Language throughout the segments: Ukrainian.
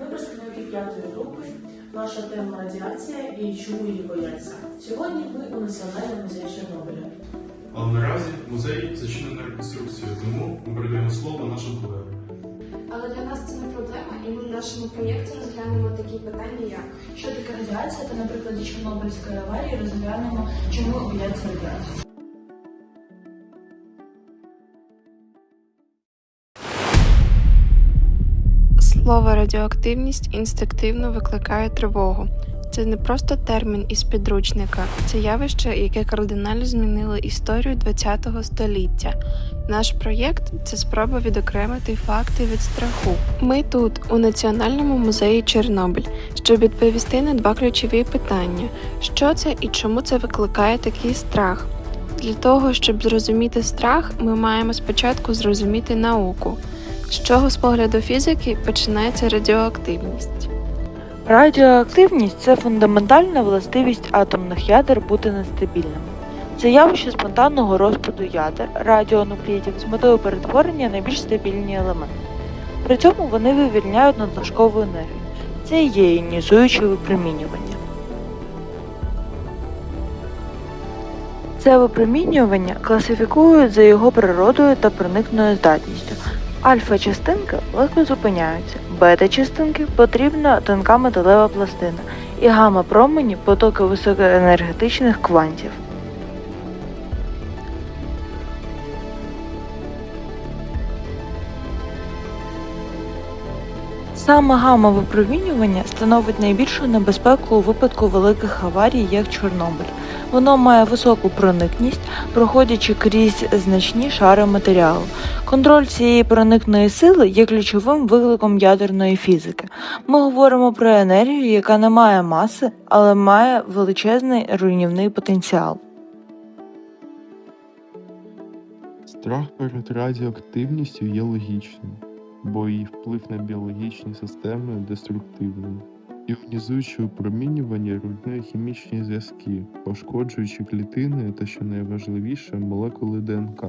Ми представники п'ятої групи. Наша тема радіація і чому її бояться. Сьогодні ми у Національному музеї Чорнобиля. Але наразі музей зачинено реконструкцією, тому ми передаємо слово нашим колегам. Але для нас це не проблема, і ми в нашому проєкті розглянемо такі питання, як Що таке радіація та на прикладі Чорнобильської аварії розглянемо, чому бояться радіацію. Слово радіоактивність інстинктивно викликає тривогу. Це не просто термін із підручника, це явище, яке кардинально змінило історію ХХ століття. Наш проєкт це спроба відокремити факти від страху. Ми тут, у Національному музеї Чорнобиль, щоб відповісти на два ключові питання: що це і чому це викликає такий страх. Для того, щоб зрозуміти страх, ми маємо спочатку зрозуміти науку. З чого з погляду фізики починається радіоактивність? Радіоактивність це фундаментальна властивість атомних ядер бути нестабільними. Це явище спонтанного розпаду ядер радіонуклідів з метою перетворення на більш стабільні елементи. При цьому вони вивільняють надлишкову енергію. Це і є іонізуюче випромінювання. Це випромінювання класифікують за його природою та проникною здатністю. Альфа-частинки легко зупиняються, бета-частинки потрібна тонка металева пластина і гамма-промені потоки високоенергетичних квантів. Саме гамма-випромінювання становить найбільшу небезпеку у випадку великих аварій, як Чорнобиль. Воно має високу проникність, проходячи крізь значні шари матеріалу. Контроль цієї проникної сили є ключовим викликом ядерної фізики. Ми говоримо про енергію, яка не має маси, але має величезний руйнівний потенціал. Страх перед радіоактивністю є логічним, бо її вплив на біологічні системи деструктивний. Іонізуюче випромінювання руйнує хімічні зв'язки, пошкоджуючи клітини та, що найважливіше, молекули ДНК.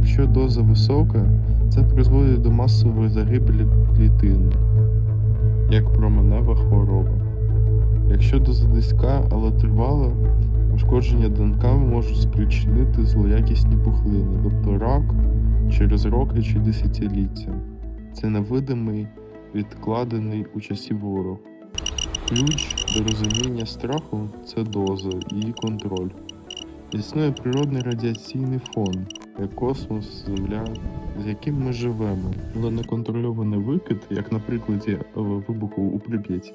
Якщо доза висока, це призводить до масової загибелі клітин, як променева хвороба. Якщо доза низька, але тривала, пошкодження ДНК можуть спричинити злоякісні пухлини, тобто рак через роки чи десятиліття. Це невидимий, відкладений у часі ворог. Ключ до розуміння страху це доза, її контроль. Існує природний радіаційний фон, космос, Земля, з яким ми живемо, але неконтрольований викид, як на прикладі е, вибуху у Прип'яті,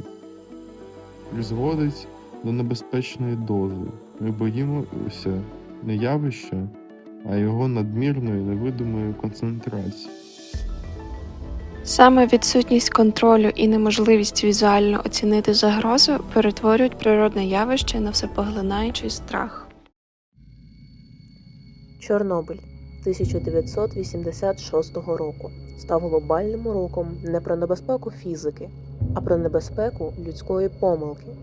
призводить до небезпечної дози. Ми боїмося не явища, а його надмірної невидимої концентрації. Саме відсутність контролю і неможливість візуально оцінити загрозу перетворюють природне явище на всепоглинаючий страх. Чорнобиль 1986 року став глобальним уроком не про небезпеку фізики, а про небезпеку людської помилки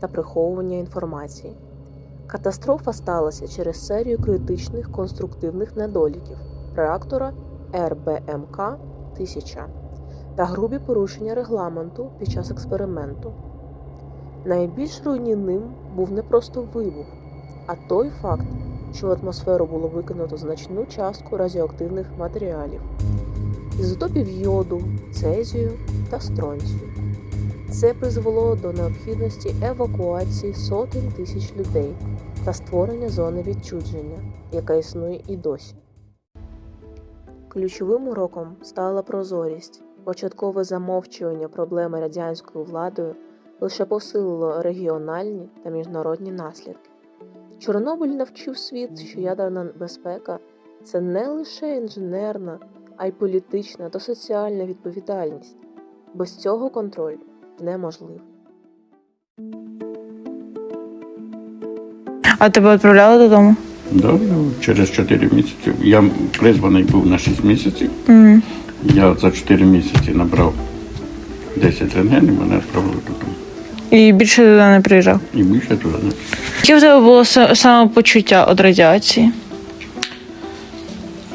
та приховування інформації. Катастрофа сталася через серію критичних конструктивних недоліків реактора РБМК 1000 та грубі порушення регламенту під час експерименту. Найбільш руйнівним був не просто вибух, а той факт, що в атмосферу було викинуто значну частку радіоактивних матеріалів ізотопів йоду, цезію та стронцію. Це призвело до необхідності евакуації сотень тисяч людей та створення зони відчудження, яка існує і досі. Ключовим уроком стала прозорість. Початкове замовчування проблеми радянською владою лише посилило регіональні та міжнародні наслідки. Чорнобиль навчив світ, що ядерна безпека це не лише інженерна, а й політична та соціальна відповідальність. Без цього контроль неможливий. А тебе відправляли додому? Да, через 4 місяці. Я призваний був на 6 місяців. Mm. Я за 4 місяці набрав 10 рентгенів, мене відправили додому. І більше туди не приїжджав. І більше туди не. Яке в тебе було самопочуття від радіації?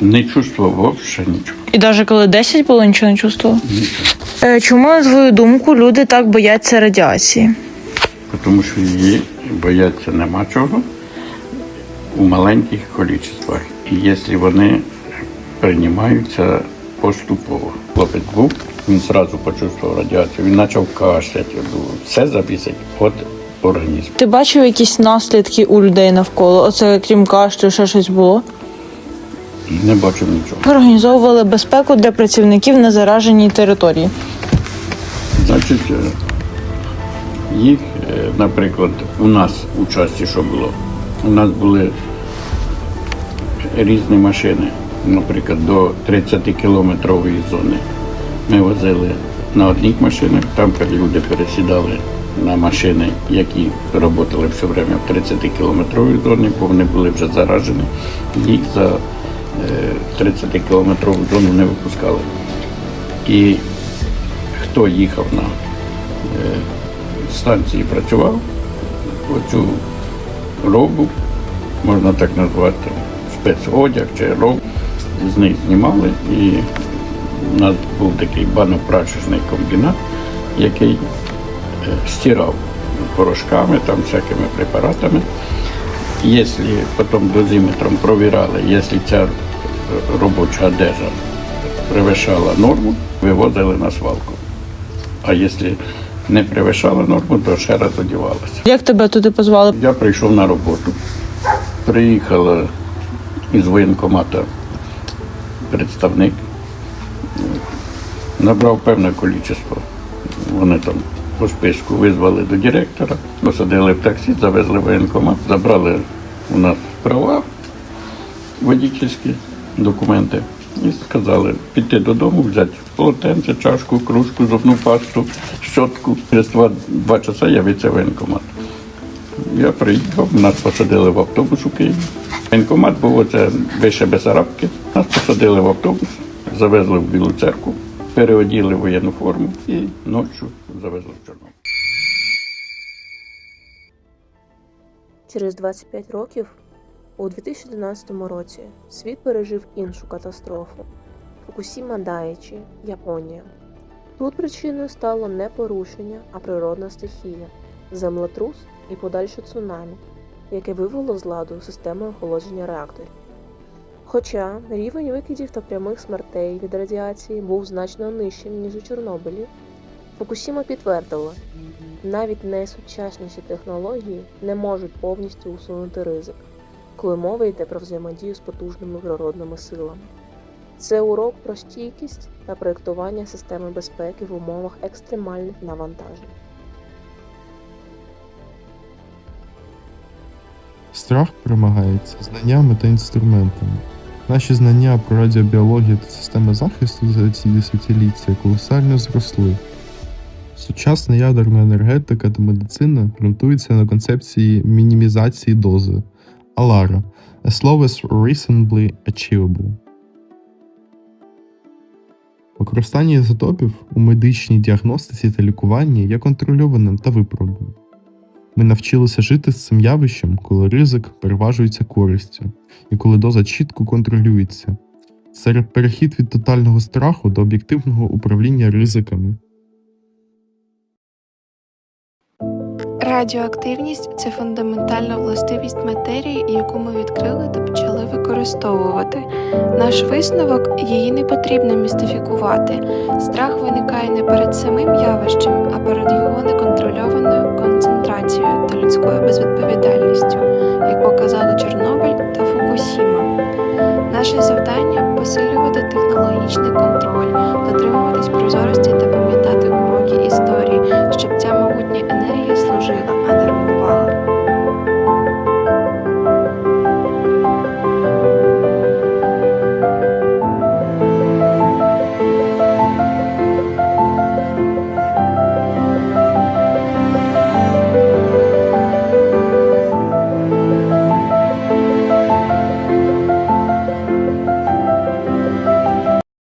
Не чувствував взагалі нічого. І навіть коли 10 було, нічого не чувствував? Нічого. Е, Чому, на твою думку, люди так бояться радіації? Тому що її бояться нема чого у маленьких кількостях. І якщо вони приймаються поступово. Хлопець був, він одразу почувствував радіацію, він почав кашляти. Все завісить від організму. Ти бачив якісь наслідки у людей навколо? Оце крім кашлю, ще щось було? Не бачив нічого. Організовували безпеку для працівників на зараженій території. Значить, е, їх, е, наприклад, у нас у часті що було? У нас були різні машини, наприклад, до 30 кілометрової зони. Ми возили на одних машинах, там люди пересідали на машини, які працювали все время в 30 кілометровій зоні, бо вони були вже заражені, їх за е, 30 кілометрову зону не випускали. І хто їхав на е, станції працював, оцю робу, можна так назвати, спецодяг чи роб, з них знімали і у нас був такий банопрачечний комбінат, який е, стирав порошками, там всякими препаратами. Якщо потім дозиметром провірали, якщо ця робоча одежа превишала норму, вивозили на свалку. А якщо не перевищала норму, то ще раз одівалася. Як тебе туди позвали? Я прийшов на роботу. Приїхала із воєнкомата представник, набрав певне кількість. Вони там по списку визвали до директора, посадили в таксі, завезли в воєнкомат, забрали у нас права водительські документи і сказали піти додому, взяти полотенце, чашку, кружку, зубну пасту, щотку. Через два, два часа явиться воєнкомат. Я приїхав, нас посадили в автобус у Києві. Воєнкомат був оце вище Бесарабки. Нас посадили в автобус, завезли в Білу церкву, переоділи воєнну форму і ночі завезли в Чорнобиль. Через 25 років, у 2011 році, світ пережив іншу катастрофу Фукусіма Дайчі, Японія. Тут причиною стало не порушення, а природна стихія, землетрус і подальше цунамі, яке вивело з ладу систему охолодження реакторів. Хоча рівень викидів та прямих смертей від радіації був значно нижчим, ніж у Чорнобилі, Фукусіма підтвердила, навіть найсучасніші технології не можуть повністю усунути ризик, коли мова йде про взаємодію з потужними природними силами. Це урок про стійкість та проєктування системи безпеки в умовах екстремальних навантажень. Страх перемагається знаннями та інструментами. Наші знання про радіобіологію та системи захисту за ці десятиліття колосально зросли. Сучасна ядерна енергетика та медицина ґрунтуються на концепції мінімізації дози ALARA – a slowest reasonably achievable. Використання ізотопів у медичній діагностиці та лікуванні є контрольованим та виправданим. Ми навчилися жити з цим явищем, коли ризик переважується користю, і коли доза чітко контролюється. Це перехід від тотального страху до об'єктивного управління ризиками. Радіоактивність це фундаментальна властивість матерії, яку ми відкрили та почали використовувати. Наш висновок її не потрібно містифікувати. Страх виникає не перед самим явищем, а перед його неконтрольованою концентрацією та